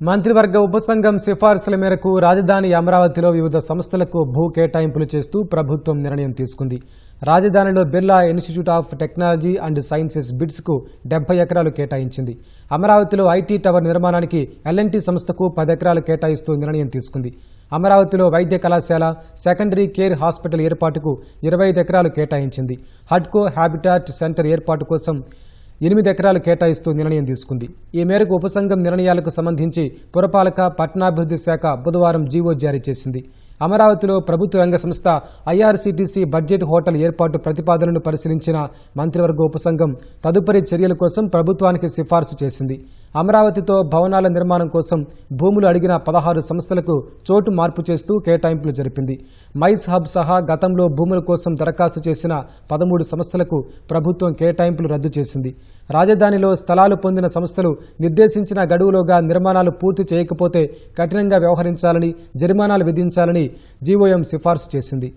మంత్రివర్గ ఉపసంఘం సిఫార్సుల మేరకు రాజధాని అమరావతిలో వివిధ సంస్థలకు భూ కేటాయింపులు చేస్తూ ప్రభుత్వం నిర్ణయం తీసుకుంది. రాజధానిలో Birla institute of technology and sciences బిడ్స్కు డెబ్బై ఎకరాలు కేటాయించింది. అమరావతిలో ఐటీ టవర్ నిర్మాణానికి ఎల్ఎన్టీ సంస్థకు పది ఎకరాలు కేటాయిస్తూ నిర్ణయం తీసుకుంది. అమరావతిలో వైద్య కళాశాల సెకండరీ కేర్ హాస్పిటల్ ఏర్పాటుకు ఇరవై ఐదు ఎకరాలు కేటాయించింది. హడ్కో హ్యాబిటాట్ సెంటర్ ఏర్పాటు కోసం ఎనిమిది ఎకరాలు కేటాయిస్తూ నిర్ణయం తీసుకుంది. ఈ మేరకు ఉపసంఘం నిర్ణయాలకు సంబంధించి పురపాలక పట్టణాభివృద్ధి శాఖ బుధవారం జీవో జారీ చేసింది. అమరావతిలో ప్రభుత్వ రంగ సంస్థ ఐఆర్సీటీసీ బడ్జెట్ హోటల్ ఏర్పాటు ప్రతిపాదనను పరిశీలించిన మంత్రివర్గ ఉపసంఘం తదుపరి చర్యల కోసం ప్రభుత్వానికి సిఫార్సు చేసింది. అమరావతితో భవనాల నిర్మాణం కోసం భూములు అడిగిన పదహారు సంస్థలకు చోటు మార్పు చేస్తూ కేటాయింపులు జరిపింది. మైస్ హబ్ సహా గతంలో భూముల కోసం దరఖాస్తు చేసిన పదమూడు సంస్థలకు ప్రభుత్వం కేటాయింపులు రద్దు చేసింది. రాజధానిలో స్థలాలు పొందిన సంస్థలు నిర్దేశించిన గడువులోగా నిర్మాణాలు పూర్తి చేయకపోతే కఠినంగా వ్యవహరించాలని జరిమానాలు విధించాలని జీవోఎం సిఫార్సు చేసింది.